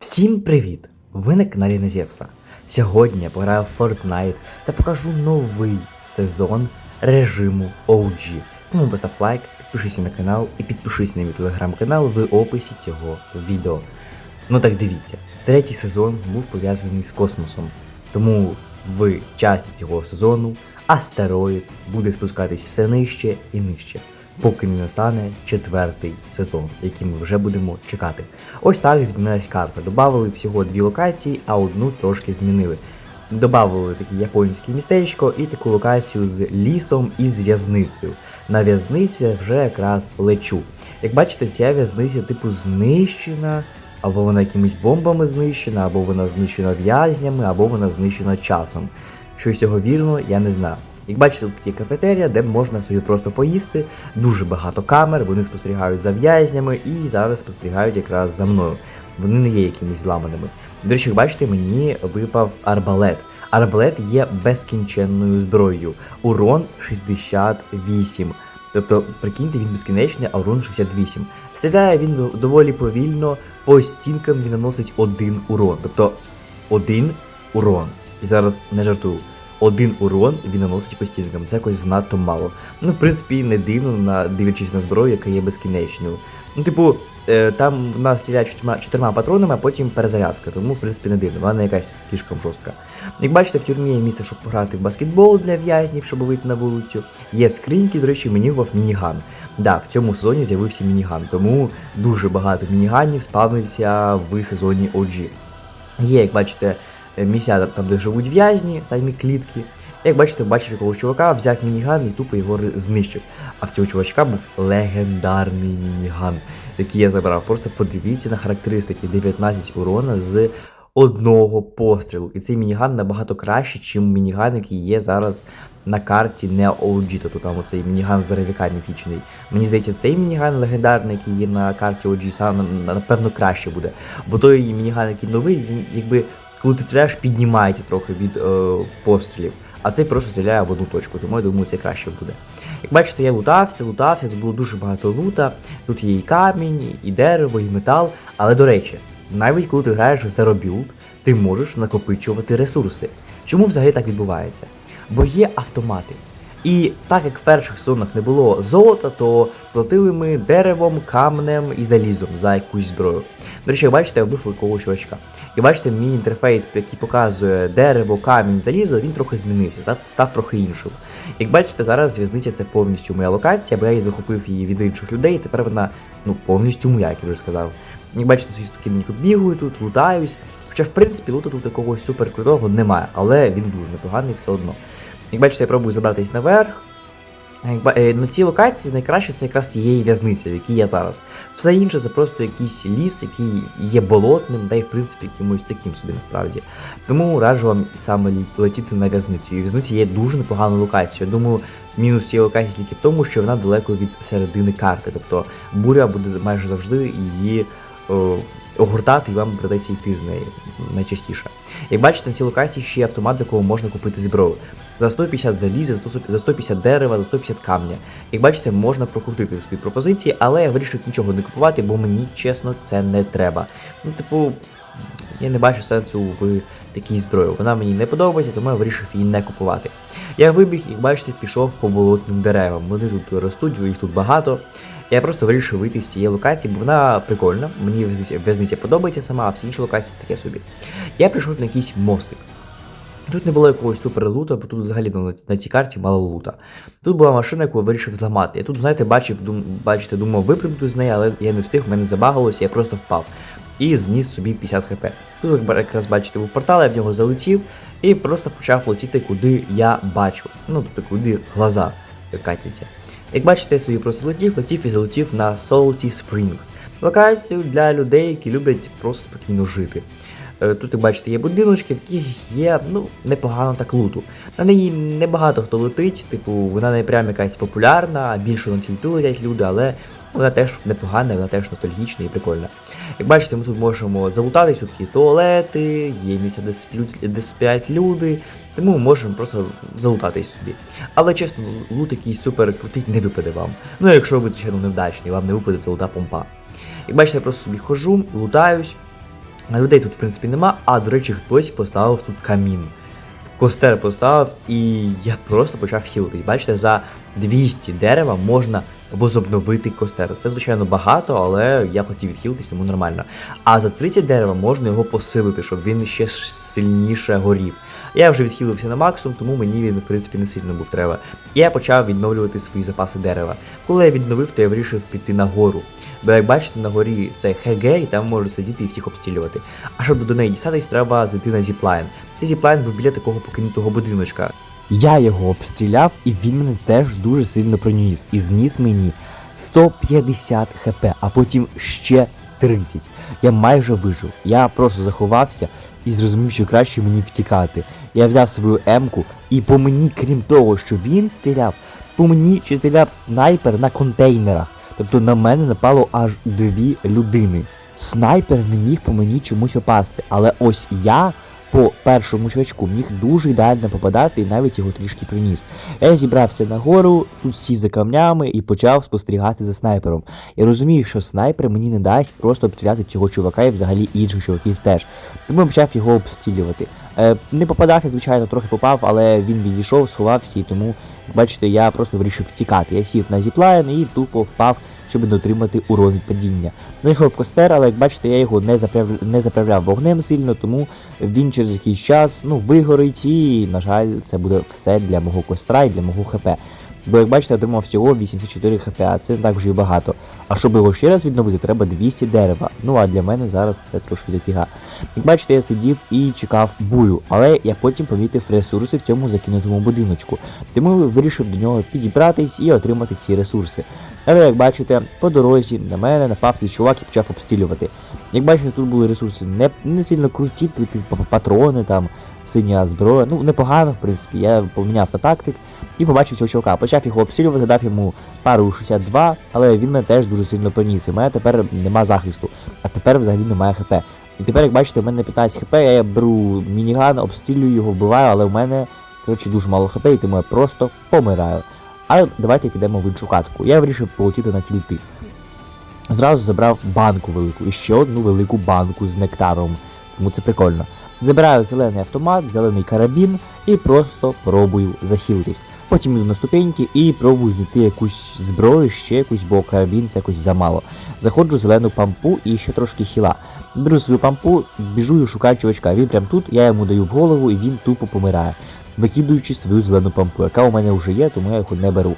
Всім привіт! Ви на каналі Незєвса. Сьогодні я пограю в Fortnite та покажу новий сезон режиму OG. Тому постав лайк, підпишися на канал і підпишись на мій телеграм-канал в описі цього відео. Ну так дивіться, третій сезон був пов'язаний з космосом. Тому в часті цього сезону астероїд буде спускатись все нижче і нижче, поки не настане четвертий сезон, який ми вже будемо чекати. Ось так змінилась карта. Добавили всього дві локації, а одну трошки змінили. Добавили таке японське містечко і таку локацію з лісом і з в'язницею. На в'язницю я вже якраз лечу. Як бачите, ця в'язниця типу знищена, або вона якимись бомбами знищена, або вона знищена в'язнями, або вона знищена часом. Що з цього вірно, я не знаю. Як бачите, тут є кафетерія, де можна собі просто поїсти. Дуже багато камер, вони спостерігають за в'язнями і зараз спостерігають якраз за мною. Вони не є якимись зламаними. До речі, як бачите, мені випав арбалет. Арбалет є безкінченною зброєю. Урон 68. Тобто, прикиньте, він безкінечний, а урон 68. Стріляє він доволі повільно, по стінкам він наносить один урон. Тобто один урон. І зараз не жартую. Один урон він наносить по стінкам. Це якось занадто мало. Ну, в принципі, не дивно, на, дивлячись на зброю, яка є безкінечною. Ну, типу, е, там в нас стріляють чотирма, чотирма патронами, а потім перезарядка, тому, в принципі, не дивно, вона якась слишком жорстка. Як бачите, в тюрмі є місце, щоб пограти в баскетбол для в'язнів, щоб вийти на вулицю. Є скриньки, до речі, мені випав мініган. Да, в цьому сезоні з'явився мініган, тому дуже багато мініганів спавниться в сезоні OG. Є, як бачите, місця там, де живуть в'язні, самі клітки. Як бачите, бачив якогось чувака, взяв мініган і тупо його знищив. А в цього чувачка був легендарний мініган, який я забрав. Просто подивіться на характеристики: 19 урона з одного пострілу. І цей мініган набагато краще, ніж мініган, який є зараз на карті не OG, тобто там оцей мініган здоровяка міфічний. Мені здається, цей мініган легендарний, який є на карті OG, сам напевно краще буде. Бо той мініган, який новий, він якби коли ти стріляєш, піднімається трохи від е, пострілів. А цей просто стріляє в одну точку, тому я думаю, це краще буде. Як бачите, я лутався, лутався, тут було дуже багато лута. Тут є і камінь, і дерево, і метал. Але до речі, навіть коли ти граєш за робілд, ти можеш накопичувати ресурси. Чому взагалі так відбувається? Бо є автомати. І так як в перших сезонах не було золота, то платили ми деревом, камнем і залізом за якусь зброю. До речі, як бачите, я вбив великого чувачка. І бачите, мій інтерфейс, який показує дерево, камінь, залізо, він трохи змінився, став, став трохи іншим. Як бачите, зараз зв'язниця це повністю моя локація, бо я її захопив її від інших людей, і тепер вона ну, повністю моя, як я вже сказав. Як бачите, спокійненько бігаю тут, лутаюсь. Хоча, в принципі, лута тут якогось супер крутого немає, але він дуже непоганий все одно. Як бачите, я пробую забратись наверх. Ба- е, На цій локації найкраще це якраз є в'язниця, в якій я зараз. Все інше це просто якийсь ліс, який є болотним, да й в принципі якимось таким собі насправді. Тому раджу вам саме летіти на в'язницю. І в'язниця є дуже непоганою локацією. Думаю, мінус цієї локації тільки в тому, що вона далеко від середини карти. Тобто буря буде майже завжди її о, огортати, і вам придеться йти з неї найчастіше. Як бачите, на цій локації ще є автомат, до якого можна купити зброю. За 150 заліза, за 150 дерева, за 150 камня. Як бачите, можна прокрутити свої пропозиції, але я вирішив нічого не купувати, бо мені чесно це не треба. Ну, типу, я не бачу сенсу в такій зброї. Вона мені не подобається, тому я вирішив її не купувати. Я вибіг, як бачите, пішов по болотним деревам. Вони тут ростуть, їх тут багато. Я просто вирішив вийти з цієї локації, бо вона прикольна. Мені в'язниця- подобається сама, а всі інші локації таке собі. Я прийшов на якийсь мостик. Тут не було якогось суперлута, бо тут взагалі на, на цій карті мало лута. Тут була машина, яку я вирішив зламати. Я тут, знаєте, бачив, дум, бачите, думав випрямити з неї, але я не встиг, в мене забагалося, я просто впав. І зніс собі 50 хп. Тут як якраз бачите, був портал, я в нього залетів і просто почав летіти, куди я бачу. Ну, тобто, куди глаза катяться. Як бачите, я собі просто летів, летів і залетів на Salty Springs. Локацію для людей, які люблять просто спокійно жити. Е, Тут, як бачите, є будиночки, в яких є ну, непогано так луту. На неї небагато хто летить, типу, вона не прям якась популярна, а більше на тільки летять люди, але вона теж непогана, вона теж ностальгічна і прикольна. Як бачите, ми тут можемо залутатись, тут є туалети, є місця, де сплять люди, тому ми можемо просто залутатись собі. Але чесно, лут якийсь супер крутий не випаде вам. Ну, якщо ви, звичайно, невдачні, вам не випаде це лута помпа. Як бачите, я просто собі хожу, лутаюсь. Людей тут, в принципі, нема, а до речі, хтось поставив тут камін. Костер поставив, і я просто почав хілити. І бачите, за 200 дерева можна возобновити костер. Це, звичайно, багато, але я хотів відхилитись, тому нормально. А за 30 дерева можна його посилити, щоб він ще сильніше горів. Я вже відхилився на максимум, тому мені він, в принципі, не сильно був треба. І я почав відновлювати свої запаси дерева. Коли я відновив, то я вирішив піти на гору. Бо як бачите, на горі це ХГ, і там можна сидіти і всіх обстрілювати. А щоб до неї дістатись, треба зайти на зіплайн. Цей зіплайн був біля такого покинутого будиночка. Я його обстріляв, і він мене теж дуже сильно проніс. І зніс мені 150 хп, а потім ще 30. Я майже вижив. Я просто заховався і зрозумів, що краще мені втікати. Я взяв свою емку, і по мені, крім того, що він стріляв, по мені ще стріляв снайпер на контейнерах. Тобто на мене напало аж дві людини. Снайпер не міг по мені чомусь опасти, але ось я по першому чувачку міг дуже ідеально попадати і навіть його трішки приніс. Я зібрався нагору, тут сів за камнями і почав спостерігати за снайпером. Я розумів, що снайпер мені не дасть просто обстріляти цього чувака і взагалі інших чуваків теж. Тому я почав його обстрілювати. Е, не попадав я, звичайно, трохи попав, але він відійшов, сховався, і тому, бачите, я просто вирішив втікати. Я сів на зіплайн і тупо впав, щоб не отримати урон від падіння. Знайшов костер, але як бачите, я його не заправляв, не заправляв вогнем сильно, тому він через якийсь час ну, вигорить, і, на жаль, це буде все для мого костра і для мого ХП. Бо, як бачите, отримав всього 84 хп, а це не так вже і багато. А щоб його ще раз відновити, треба 200 дерева. Ну а для мене зараз це трошки дофіга. Як бачите, я сидів і чекав бую, але я потім помітив ресурси в цьому закинутому будиночку. Тому вирішив до нього підібратись і отримати ці ресурси. Але як бачите, по дорозі на мене напав цей чувак і почав обстрілювати. Як бачите, тут були ресурси не, не сильно круті, типу патрони, там, синя зброя. Ну, непогано, в принципі. Я поміняв на тактик і побачив цього чувака. Почав його обстрілювати, дав йому пару 62, але він мене теж дуже сильно поніс. І мене тепер нема захисту, а тепер взагалі немає хп. І тепер, як бачите, в мене 15 хп, я беру мініган, обстрілюю його, вбиваю, але в мене, коротше, дуже мало хп, і тому я просто помираю. Але давайте підемо в іншу катку. Я вирішив полетіти на тільти. Зразу забрав банку велику і ще одну велику банку з нектаром. Тому це прикольно. Забираю зелений автомат, зелений карабін і просто пробую захилитись. Потім йду на ступеньки і пробую знайти якусь зброю, ще якусь, бо карабін це якось замало. Заходжу зелену пампу і ще трошки хіла. Беру свою пампу, біжу і шукаю чувачка. Він прям тут, я йому даю в голову і він тупо помирає, викидуючи свою зелену пампу, яка у мене вже є, тому я його не беру.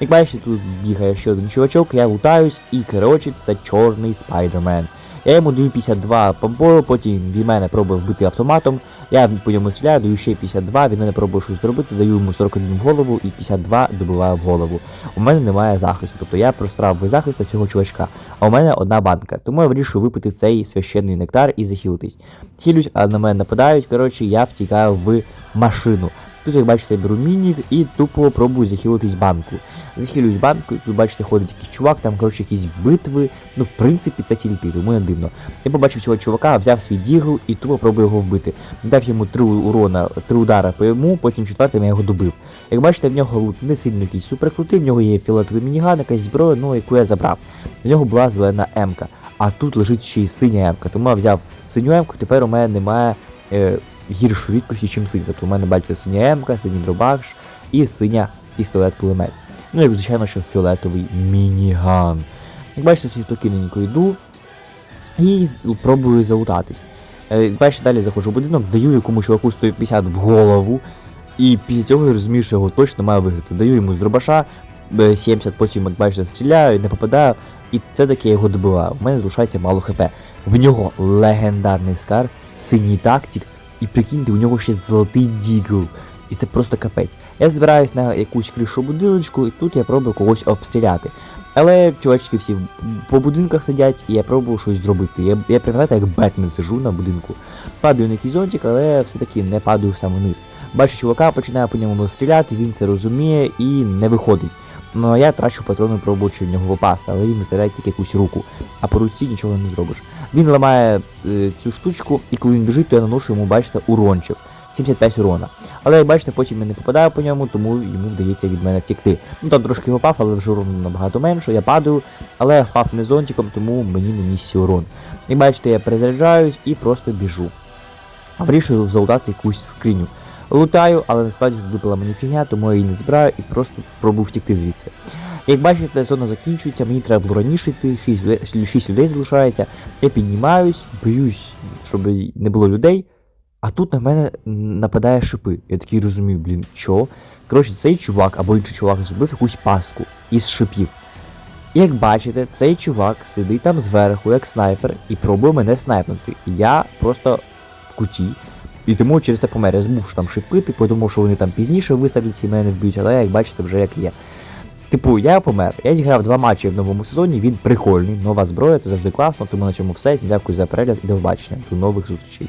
Як бачите, тут бігає ще один чувачок, я лутаюсь, і коротше, це чорний спайдермен. Я йому даю 52 помпою, потім він мене пробує вбити автоматом. Я по ньому стріляю, даю ще 52, він мене пробує щось зробити, даю йому 41 в голову і 52 добиваю в голову. У мене немає захисту, тобто я прострав без захисту цього чувачка, а у мене одна банка. Тому я вирішую випити цей священний нектар і захилитись. Хилюсь, а на мене нападають. Коротше, я втікаю в машину. Тут, як бачите, я беру мінік і тупо пробую захилитись банку. Захилююсь банку, тут бачите, ходить якийсь чувак, там, коротше, якісь битви. Ну, в принципі, це тільки, тому не дивно. Я побачив цього чувака, взяв свій дігл і тупо пробую його вбити. Дав йому три урона, три удара по йому, потім четвертим я його добив. Як бачите, в нього лут не сильно якийсь суперкрутий, в нього є фіолетовий мініган, якась зброя, ну, яку я забрав. В нього була зелена емка. А тут лежить ще й синя емка. Тому я взяв синю емку, тепер у мене немає. Е, гіршу рідкості, ніж син. Тобто у мене бачите синя М-ка, синій дробаш і синя пістолет-кулемет. Ну, як звичайно, що фіолетовий мініган. Як бачите, всі спокійненько йду і пробую залутатись. Е, Як бачите, далі заходжу в будинок, даю якомусь чуваку 150 в голову. І після цього я розумію, що його точно маю виграти. Даю йому з дробаша 70, потім, як бачите, стріляю, не попадаю. І це таки я його добиваю. У мене залишається мало хп. В нього легендарний скар, синій тактик, і прикиньте, у нього ще золотий дігл. І це просто капець. Я збираюсь на якусь кришу будиночку, і тут я пробую когось обстріляти. Але чувачки всі по будинках сидять, і я пробую щось зробити. Я я пригадаю, як Бетмен сижу на будинку. Падаю на якийсь зонтик, але все-таки не падаю саме вниз. Бачу чувака, починаю по ньому стріляти, він це розуміє і не виходить. Ну а я трачу патрони, пробуючи в нього попасти, але він виставляє тільки якусь руку, а по руці нічого не зробиш. Він ламає е, цю штучку, і коли він біжить, то я наношу йому, бачите, урончик. 75 урона. Але як бачите, потім я не попадаю по ньому, тому йому вдається від мене втікти. Ну там трошки впав, але вже урон набагато менше. Я падаю, але я впав не зонтиком, тому мені не місці урон. Як бачите, я перезаряджаюсь і просто біжу. Вирішую залутати якусь скриню. Лутаю, але насправді тут випала мені фігня, тому я її не збираю і просто пробую втікти звідси. Як бачите, зона закінчується, мені треба було раніше йти, 6, 6 людей залишається. Я піднімаюсь, боюсь, щоб не було людей. А тут на мене нападає шипи. Я такий розумію, блін, що? Коротше, цей чувак або інший чувак зробив якусь пастку із шипів. Як бачите, цей чувак сидить там зверху, як снайпер, і пробує мене снайпнути. Я просто в куті. І тому через це помер. Я змушу там шипити, подумав, що вони там пізніше виставляться і мене вб'ють, але як бачите, вже як є. Типу, я помер. Я зіграв два матчі в новому сезоні, він прикольний, нова зброя, це завжди класно, тому на цьому все. Дякую за перегляд і до побачення. До нових зустрічей.